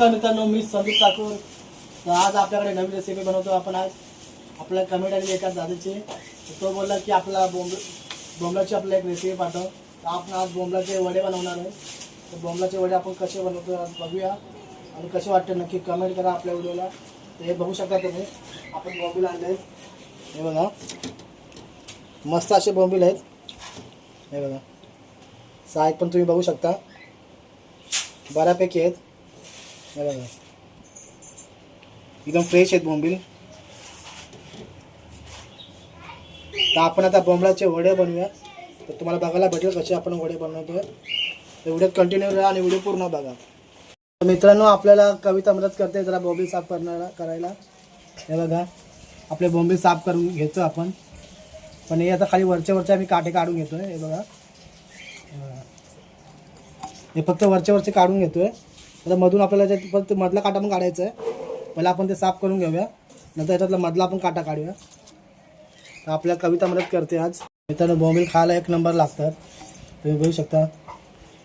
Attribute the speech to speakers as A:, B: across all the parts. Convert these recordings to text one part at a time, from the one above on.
A: नमस्कार मित्रांनो मी संदीप ठाकूर. तर आज आपल्याकडे नवीन रेसिपी बनवतो. आपण आज आपल्या कमेंट आली एका दादाची. तो बोलला की आपला बोंब बोंबलाची आपल्याला एक रेसिपी पाठव. तर आपण आज बोंबलाचे वडे बनवणार आहे. तर बोंबलाचे वडे आपण कसे बनवतो आज बघूया. आणि कसे वाटते नक्की कमेंट करा आपल्या व्हिडिओला. तर हे बघू शकता तुम्ही. आपण बोंबील आणले. हे बघा. मस्त असे बोंबील आहेत. हे बघा. साईज पण तुम्ही बघू शकता. बऱ्यापैकी आहेत. बघा एकदम फ्रेश आहेत बोंबील. तर आपण आता बोंबलाचे वडे बनवूया. तर तुम्हाला बघायला भेटेल कसे आपण वडे बनवतोय. तर व्हिडिओ कंटिन्यू राहा आणि व्हिडिओ पूर्ण बघा. तर मित्रांनो आपल्याला कविता मदत करते जरा बोंबील साफ करणारा करायला. हे बघा आपले बोंबील साफ करून घेतो आपण. पण हे आता खाली वरच्या वरच्या आम्ही काटे काढून घेतोय हे बघा. हे बघा. हे फक्त वरच्या वरचे काढून घेतोय. आता मधून आपल्याला परत फक्त मधला काटा पण काढायचा आहे. पहिला आपण ते साफ करून घेऊया. नंतर याच्यातला मधला आपण काटा काढूया. तर आपल्या कविता मदत करते आज. मित्रांनो बॉम्बिल खायला एक नंबर लागतात. तुम्ही बघू शकता.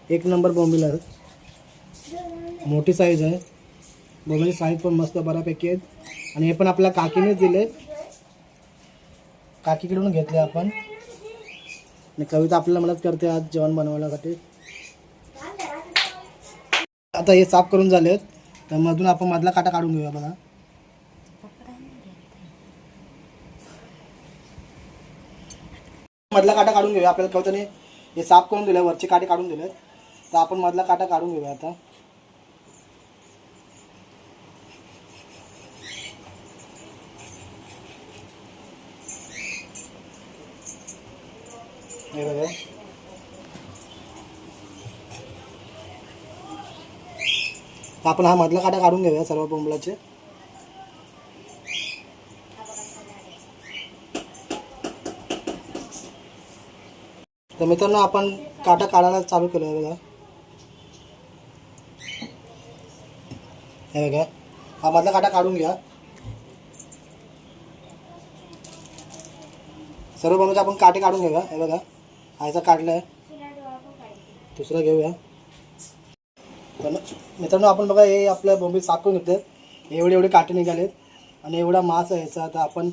A: एक नंबर बॉम्बिल आहेत मोठी साईज आहे. बॉम्बिल साईज पण मस्त बऱ्यापैकी आहेत. आणि हे पण आपल्या काकीनेच दिले. काकीकडून घेतले आपण. आणि कविता आपल्याला मदत करते आज जेवण बनवण्यासाठी. आता हे साफ करून झालेत तर मधून आपण मधला काटा काढून घेऊया बघा. मधला काटा काढून घेऊया. आपल्याला कवताने हे साफ करून दिलं वरचे काटे काढून दिले तर आपण मधला काटा काढून घेऊया आता. हे बघा. आपण हा मधला काटा काढून घेऊया सर्व बोंबलाचे. तर मित्रांनो आपण काटा काढायला चालू केलं आहे बघा. हे बघा हा मधला काटा काढून घ्या. सर्व बनवचे आपण काटे काढून घेऊया. हे बघा हायचा काढला काढलाय. दुसरा घेऊया. तर मित्रांनो आपण बघा हे आपल्या बोंबील साफ करून घेतले एवढे एवढे काटे निघालेत आणि एवढा मास आहे याचा. आता आपण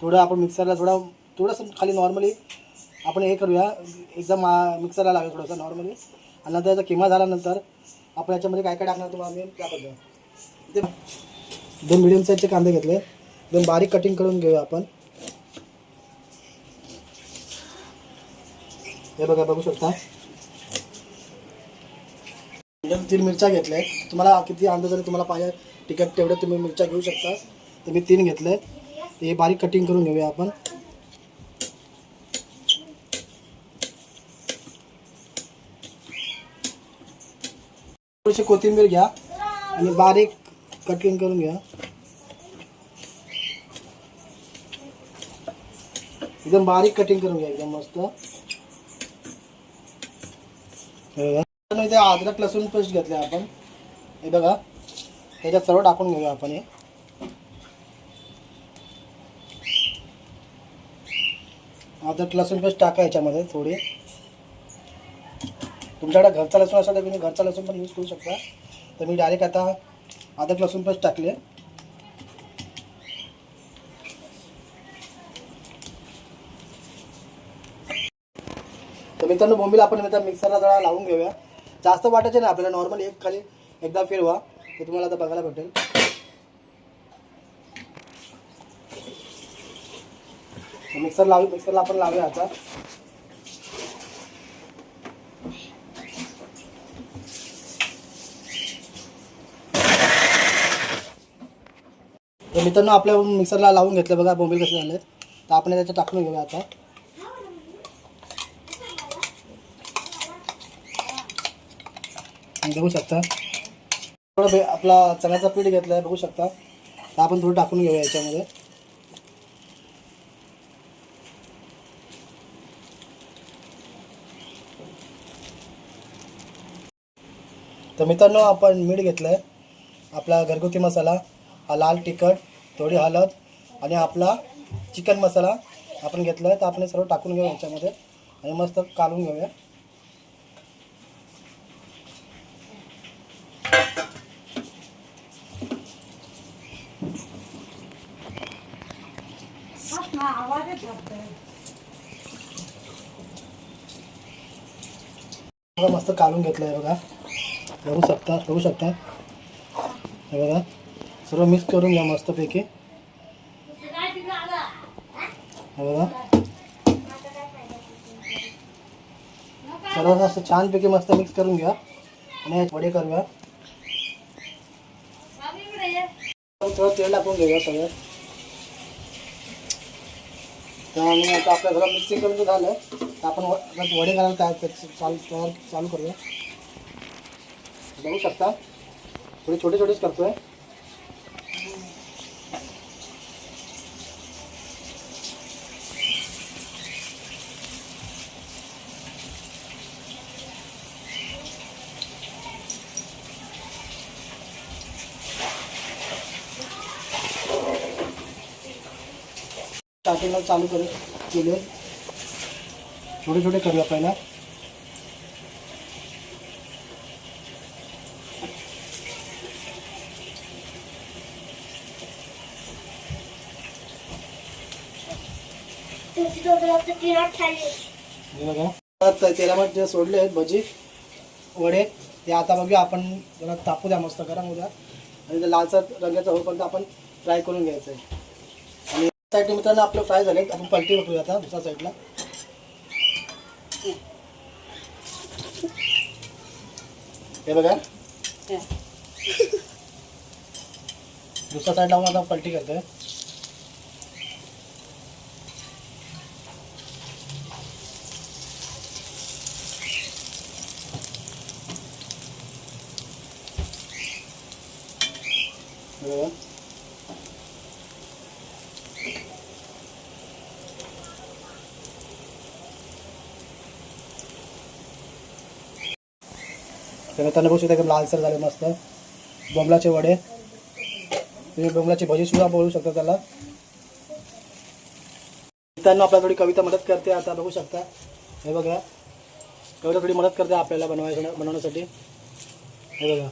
A: थोडं आपण मिक्सरला थोडा थोडंसं खाली नॉर्मली आपण हे करूया. एकदम मा- मिक्सरला लागेल थोडंसं नॉर्मली आणि नंतर याचा किमा झाल्यानंतर आपण याच्यामध्ये काय काय टाकणार तुम्हाला आम्ही दाखवतो ते दोन मिडियम साईजचे कांदे घेतले एकदम बारीक कटिंग करून घेऊया आपण. हे बघा बघू शकता. तीन मिरच्या घेतल्या आहेत तुम्हाला किती अंदाजाने तुम्हाला पाहिजे? तिखट तेवढ्या तुम्ही मिरच्या घेऊ शकता. तर मी तीन घेतले. हे बारीक कटिंग करून घेऊया आपण. थोडीशी कोथिंबीर घ्या आणि बारीक कटिंग करून घ्या. एकदम बारीक कटिंग करून घ्या एकदम मस्त. आपण इथे अद्रक लसूण पेस्ट घेतले आपण. हे बघा. ह्याच्यात सर्व टाकून घेऊया आपण हे. अद्रक लसूण पेस्ट टाका याच्यामध्ये थोडी. तुमच्याकडे घरचा लसूण असेल तर तुम्ही घरचा लसूण पण यूज करू शकता. तर मी डायरेक्ट आता अद्रक लसूण पेस्ट टाकले. तर मित्रांनो बोंबील आपण मित्र मिक्सरला जरा लावून घेऊया. जास्त वाटायचे ना आपल्याला नॉर्मल एक खाली एकदा फिरवा ते तुम्हाला आता बघायला भेटेल. मिक्सर लावू मिक्सरला आपण लावूया आता. तर मित्रांनो आपल्या मिक्सरला लावून घेतलं बघा बोंबील कसे झाले तर आपण त्याच्यात टाकून घेऊया आता. आणि बघू शकता. थोडं आपला चण्याचा पीठ घेतला आहे बघू शकता. तर आपण थोडं टाकून घेऊया याच्यामध्ये. तर मित्रांनो आपण मीठ घेतलं आहे आपला घरगुती मसाला हा लाल तिखट थोडी हळद आणि आपला चिकन मसाला आपण घेतला आहे तर आपण सर्व टाकून घेऊया याच्यामध्ये. आणि मस्त काढून घेऊया बघा मस्त काढून घेतलं आहे बघा. बघू शकता बघू शकता. हे बघा. सर्व मिक्स करून घ्या मस्तपैकी. हे बघा. सर्व असं छानपैकी मस्त मिक्स करून घ्या. आणि वडे करूया. थोडं तेल टाकून घेऊया सगळं. तर आणि आता आपल्या सगळं मिक्सिंग करून झालं. तर आपण वडे करायला तयार चालू तयार चालू करूया. बघू शकता. थोडे छोटे छोटेच करतोय. स्टार्टिंगला चालू करू केले. छोटे छोटे करूया पहिला. तेलामध्ये जे सोडले आहेत भजी वडे. ते आता बघूया आपण जरा तापू द्या मस्त गरम उद्या आणि ते लालसर रंगाचं होईपर्यंत आपण फ्राय करून घ्यायचं आहे. आणि साईड मित्रांनो आपलं फ्राय झाले आपण पलटी बघूया आता दुसऱ्या साईडला हे बघा. दुसऱ्या साईडला आपण आता पलटी करतोय हे बघा तर मित्रांनो बघू शकता एकदम लालसर झाले मस्त. बोंबलाचे वडे. तुम्ही बोंबलाची भजीसुद्धा बोलू शकता त्याला. मित्रांनो आपल्याला थोडी कविता मदत करते आता बघू शकता. हे बघा. कविता थोडी मदत करते आपल्याला बनवायचं बनवण्यासाठी. हे बघा.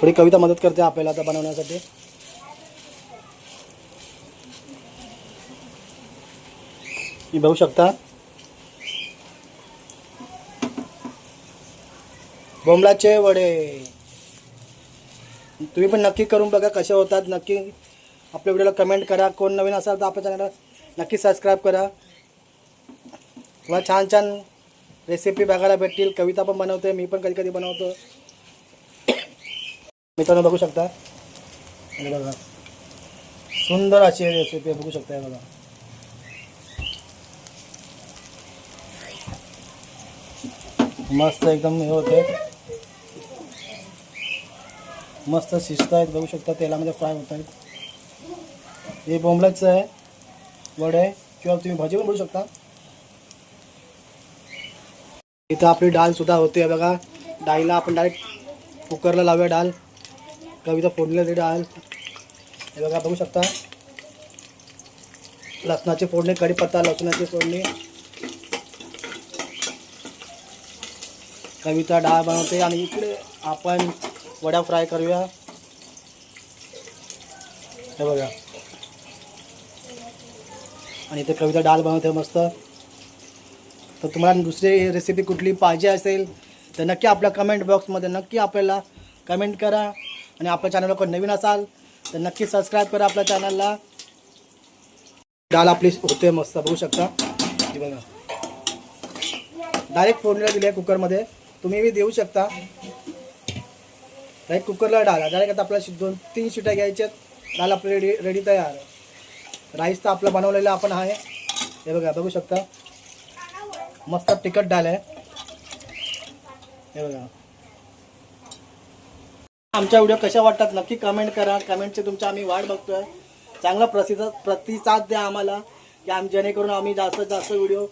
A: थोडी कविता मदत करते आपल्याला आता बनवण्यासाठी. बघू शकता. बोमलाचे वडे. तुम्ही पण नक्की करून बघा कसे होतात. नक्की आपल्या व्हिडिओला कमेंट करा. कोण नवीन असाल तर आपल्या चॅनलला नक्की सबस्क्राईब करा. मला छान छान रेसिपी बघायला भेटतील. कविता पण बनवते मी पण कधी कधी बनवतो. मित्रांनो बघू शकता. बघा. सुंदर अशी रेसिपी बघू शकता बघा. मस्त एकदम हे होते. मस्त शिजत आहेत. बघू शकता तेलामध्ये फ्राय होत आहेत. हे बोंबलाचं आहे. वडे किंवा तुम्ही भाजी पण बनवू शकता. इथं आपली डाळ सुद्धा होते. बघा डाळीला आपण डायरेक्ट कुकरला लावूया डाळ. कविता फोडलेली डाळ. हे बघा बघू शकता. लसणाची फोडणी कढीपत्ता लसणाची फोडणी. कविता डाळ बनवते. आणि इकडे आपण वड्या फ्राय करूया. हे बघा. आणि इथे कविता डाळ बनवते मस्त. तर तुम्हाला दुसरी रेसिपी कुठली पाहिजे असेल तर नक्की आपल्या कमेंट बॉक्समध्ये नक्की आपल्याला कमेंट करा. आणि आपल्या चॅनलला कोण नवीन असाल तर नक्की सबस्क्राईब करा आपल्या चॅनलला डाळ आपली होते मस्त बघू शकता. बघा. डायरेक्ट फोडणीला दिली आहे कुकरमध्ये तुम्ही बी देऊ शकता. डायरेक्ट कुकरला डाळ डायरेक्ट आता आपल्याला शि- दोन तीन शिट्या घ्यायच्यात डाळ आपली रेडी रेडी तयार राईस तर आपला बनवलेला आपण आहे. हे बघा बघू शकता. मस्त तिखट डाळ आहे. हे बघा. आमच्या व्हिडिओ कशा वाटतात नक्की कमेंट करा. कमेंटचे तुमच्या आम्ही वाट बघतोय. चांगला प्रतिसाद प्रतिसाद द्या आम्हाला की आम जेणेकरून आम्ही जास्तीत जास्त व्हिडिओ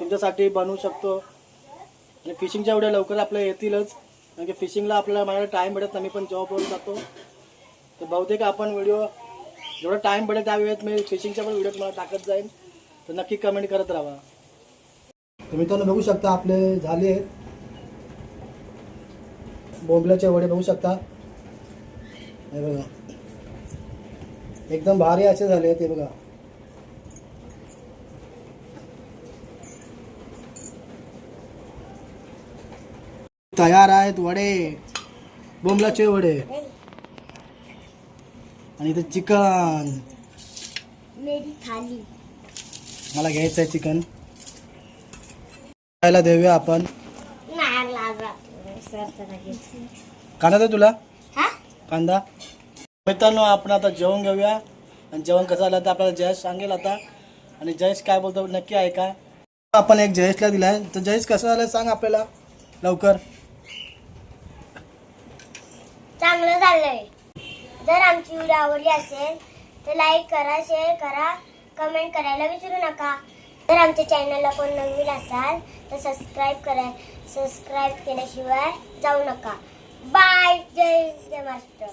A: तुमच्यासाठी बनवू शकतो. आणि फिशिंगच्या व्हिडिओ लवकर आपल्या येतीलच. कारण की फिशिंगला आपल्याला माझ्या टाईम भेटत नाही. मी पण जॉबवरून जातो. तर बहुतेक आपण व्हिडिओ जेवढा टाईम भेटेल त्या वेळेत मी फिशिंगच्या पण व्हिडिओ तुम्हाला टाकत जाईन. तर नक्की कमेंट करत राहा. तर मित्रांनो बघू शकता आपले झाले. आहेत बोंबल्याचे वडे बघू शकता. हे बघा. एकदम भारी असे झाले ते बघा. तयार आहेत वडे. बोंबलाचे वडे. आणि इथे चिकन. मला घ्यायचं आहे चिकन. खायला देऊया आपण. कांदा दे तुला. कांदा. मित्रांनो आपण आता जेवण घेऊया. आणि जेवण कसं आलं तर आपल्याला जयेश सांगेल आता. आणि जयेश काय बोलतो नक्की ऐका आपण एक जयेशला दिलाय. तर जयेश कसं झालं सांग आपल्याला. लवकर.
B: चांगलं झालंय. जर आमची व्हिडिओ आवडली असेल तर लाईक करा शेअर करा कमेंट करायला विसरू नका. जर आमच्या चॅनलला कोण नवीन असाल तर सबस्क्राईब करा. सबस्क्राईब केल्याशिवाय जाऊ नका. बाय जय जय महाराष्ट्र.